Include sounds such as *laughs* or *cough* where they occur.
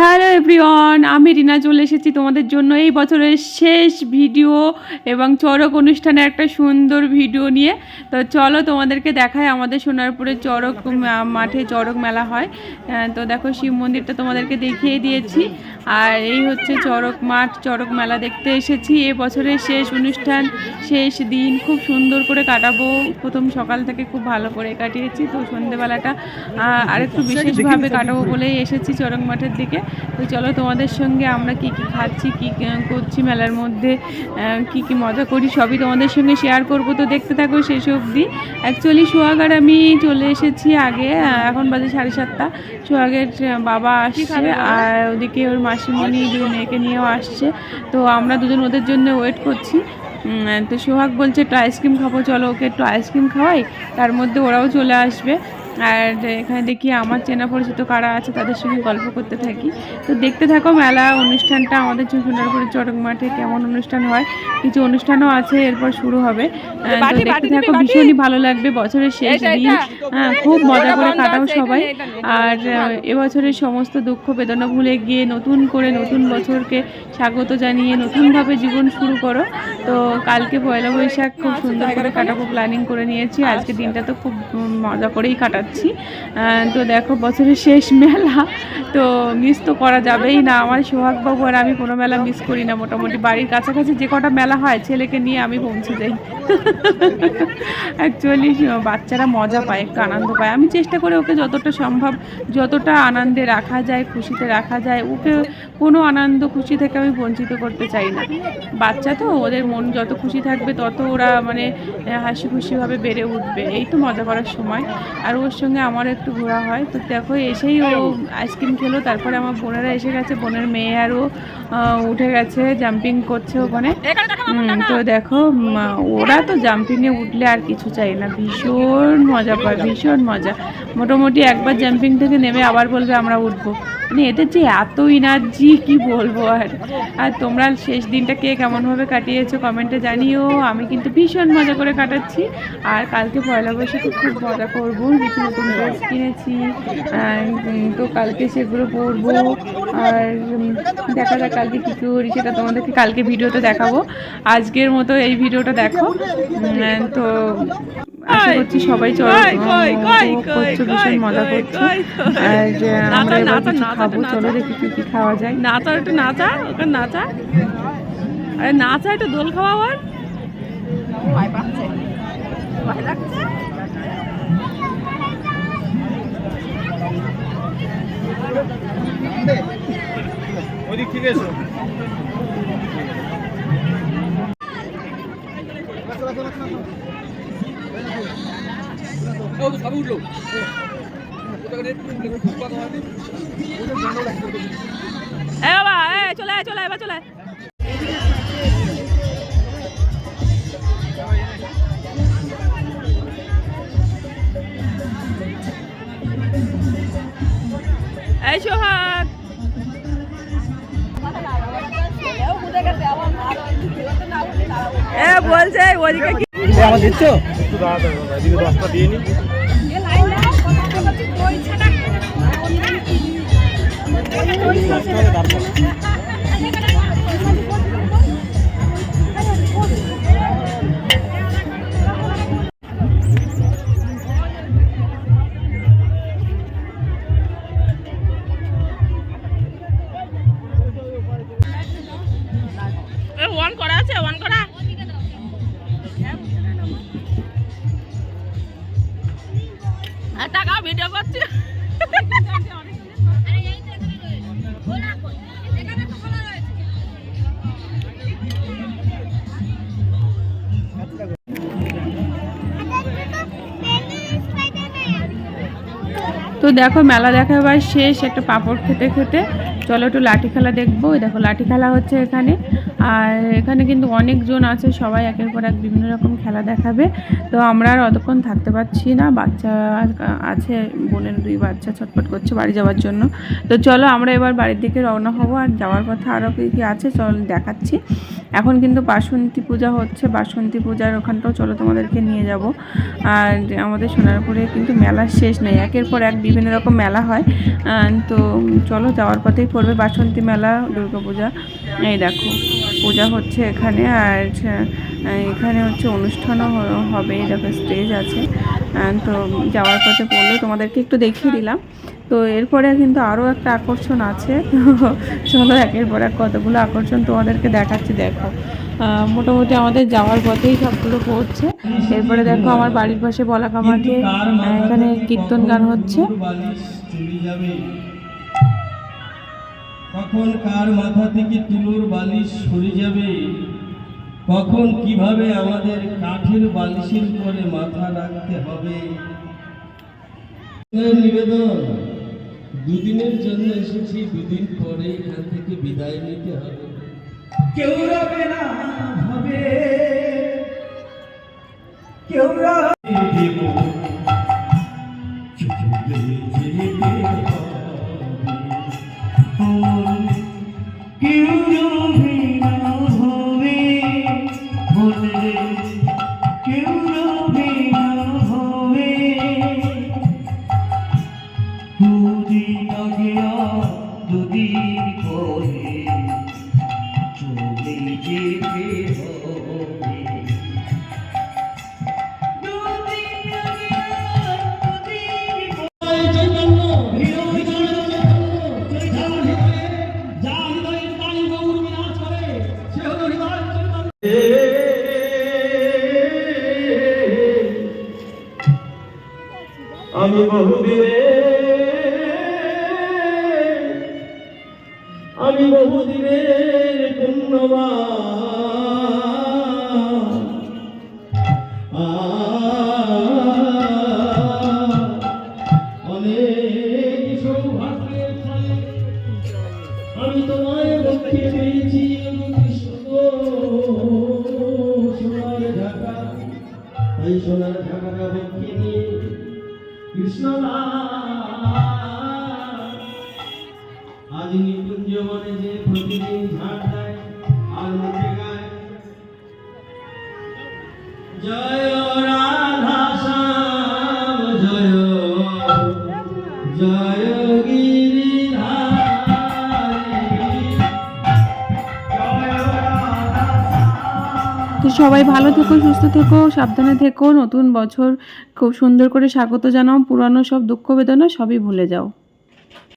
Hello everyone আমি রিনা চলে এসেছি তোমাদের জন্য এই বছরের শেষ ভিডিও এবং চড়ক অনুষ্ঠানে একটা সুন্দর ভিডিও নিয়ে। তো চলো তোমাদেরকে দেখায় আমাদের সোনারপুরে চড়ক মাঠে চড়ক মেলা হয়। তো দেখো শিব মন্দিরটা তোমাদেরকে দেখিয়ে দিয়েছি। আর এই হচ্ছে চড়ক মাঠ চড়ক মেলা দেখতে এসেছি। এ বছরের শেষ অনুষ্ঠান শেষ দিন খুব সুন্দর করে কাটাবো। প্রথম সকাল থেকে খুব ভালো করে কাটিয়েছি। তো সন্ধেবেলাটা আরেকটু বিশেষভাবে কাটাবো বলেই এসেছি চড়ক মাঠের দিকে। তো চলো তোমাদের সঙ্গে আমরা কি কি খাচ্ছি কি করছি মেলার মধ্যে কি কি মজা করি সবই তোমাদের সঙ্গে শেয়ার করব। তো দেখতে থাকো শেষ অবধি। অ্যাকচুয়ালি সোহাগার আমি চলে এসেছি আগে এখন বাজে সাড়ে সাতটা। সোহাগের বাবা আসছে আর ওদিকে ওর মাসিমণি দুই মেয়েকে নিয়েও আসছে। তো আমরা দুজন ওদের জন্য ওয়েট করছি। তো সোহাগ বলছে একটু আইসক্রিম খাব চলো ওকে একটু আইসক্রিম খাওয়াই। তার মধ্যে ওরাও চলে আসবে। আর এখানে দেখি আমার চেনা পরিচিত কারা আছে তাদের সঙ্গে গল্প করতে থাকি। তো দেখতে থাকো মেলা অনুষ্ঠানটা আমাদের সোনারপুরে চটক মাঠে কেমন অনুষ্ঠান হয়। কিছু অনুষ্ঠানও আছে এরপর শুরু হবে। দেখতে থাকো ভীষণই ভালো লাগবে। বছরের শেষ দিন। হ্যাঁ খুব মজা করে কাটাও সবাই। আর এবছরের সমস্ত দুঃখ বেদনা ভুলে গিয়ে নতুন করে নতুন বছরকে স্বাগত জানিয়ে নতুনভাবে জীবন শুরু করো। তো কালকে পয়লা বৈশাখ খুব সুন্দর করে কাটাবো প্ল্যানিং করে নিয়েছি। আজকে দিনটা তো খুব মজা করেই কাটাচ্ছি। আহ, তো দেখো বছরের শেষ মেলা। তো মিস তো করা যাবেই না। আমার সোহাগবাবু আর আমি কোনো মেলা মিস করি না। মোটামুটি বাড়ির কাছাকাছি যে কটা মেলা হয় ছেলেকে নিয়ে আমি পৌঁছে যাই। *laughs* অ্যাকচুয়ালি বাচ্চারা মজা পায় একটু আনন্দ পায়। আমি চেষ্টা করি ওকে যতটা সম্ভব যতটা আনন্দে রাখা যায় খুশিতে রাখা যায় ওকে কোনো আনন্দ খুশি থেকে আমি বঞ্চিত করতে চাই না। বাচ্চা তো ওদের মন যত খুশি থাকবে তত ওরা মানে হাসি খুশিভাবে বেড়ে উঠবে। এই তো মজা করার সময়। আর ওর সঙ্গে আমার একটু ঘোরা হয়। তো দেখো এসেই ও আইসক্রিম খেলো। তারপরে আমার বোনেরা এসে গেছে। বোনের মেয়ে আরও উঠে গেছে জাম্পিং করছে ওখানে। তো দেখো ওরা তো জাম্পিংয়ে উঠলে আর কিছু চাই না। ভীষণ মজা পায় ভীষণ মজা। মোটামুটি একবার জাম্পিং থেকে নেমে আবার বলবে আমরা উঠবো। মানে এদের যে এত এনার্জি কি বলব আর? আর তোমরা শেষ দিনটা কে কেমনভাবে কাটিয়েছো কমেন্টে জানিও। আমি কিন্তু ভীষণ মজা করে কাটাচ্ছি। আর কালকে পয়লা বৈশাখে খুব মজা করব। কিছু নতুন ড্রেস কিনেছি। তো কালকে সেগুলো পরবো। আর দেখা যাক কালকে কী করি সেটা তোমাদেরকে কালকে ভিডিওতে দেখাবো। আজকের মতো এই ভিডিওটা দেখো। তো আশা করছি সবাই চলো করছ ভীষণ মজা করছ। আর আমরা এবার কিছু খাব চলো দেখি কি কি খাওয়া যায়। নাচা একটু নাচা ওকে নাচা। আরে নাচা একটু দোল খাওয়া আবার? ওইদিক থেকে এসো এ বাবা এ চলে আয় চলে আয়, এবার চলে আয়। এই সোহাগ এ বলছে ওদিকে কি আমার দিচ্ছ? একটু দাঁড়াতে হবে এদিকে দশটা দিয়ে নি এ টাকা ভিডিও করছি। তো দেখো মেলা দেখাবার শেষ একটা পাপড় খেতে খেতে। চলো একটু লাঠি খেলা দেখব। দেখো, লাঠি খেলা হচ্ছে এখানে। আর এখানে কিন্তু অনেকজন আছে, সবাই একের পর এক বিভিন্ন রকম খেলা দেখাবে। তো আমরা আর অতক্ষণ থাকতে পারছি না। বাচ্চা আছে, বোনের দুই বাচ্চা ছটফট করছে বাড়ি যাওয়ার জন্য। তো চলো আমরা এবার বাড়ির দিকে রওনা হব। আর যাওয়ার কথা আরও কী কী আছে, চল দেখাচ্ছি। এখন কিন্তু বাসন্তী পূজা হচ্ছে। বাসন্তী পূজার ওখানটাও চলো তোমাদেরকে নিয়ে যাব। আর আমাদের সোনারপুরে কিন্তু মেলার শেষ নেই। একের পর এক বিভিন্ন রকম মেলা হয়। তো চলো যাওয়ার পথেই পড়বে বাসন্তী মেলা দুর্গাপূজা এই দেখো, পূজা হচ্ছে এখানে আর এখানে হচ্ছে অনুষ্ঠানও হবে, এই দেখো স্টেজ আছে। তো যাওয়ার পথে পড়ল, তোমাদেরকে একটু দেখিয়ে দিলাম। তো এরপরে কিন্তু আরও একটা আকর্ষণ আছে। *laughs* চলো একের পর এক কতগুলো আকর্ষণ তোমাদেরকে দেখাচ্ছি, দেখো। মোটামুটি আমাদের যাওয়ার পথেই সবগুলো পড়ছে। এরপরে দেখো আমার বাড়ির পাশে বলাকা মাঠে এখানে কীর্তন গান হচ্ছে। কখন কার মাথা থেকে তুলোর বালিশ সরে যাবে? কখন কীভাবে আমাদের কাঠের বালিশের উপরে মাথা রাখতে হবে? নিবেদন, দুদিনের জন্য এসেছি, দুদিন পরে এখান থেকে বিদায় নিতে হবে। কেউ রবে না ভাবে, কেউ রবে আমি বহুদিনে আমি বহুদিনের ফলে আমি তোমায় লক্ষ্যে পেয়েছি সোনার ঢাকা, এই সোনার নিয়ে কৃষ্ণ আজ মনে যে প্রতিদিন ঝাড় দেয়, আর মুখে গায়। জয় তো সবাই ভালো থেকো, সুস্থ থেকো, সাবধানে থেকো। নতুন বছর খুব সুন্দর করে স্বাগত জানাও। পুরানো সব দুঃখ বেদনা সবই ভুলে যাও।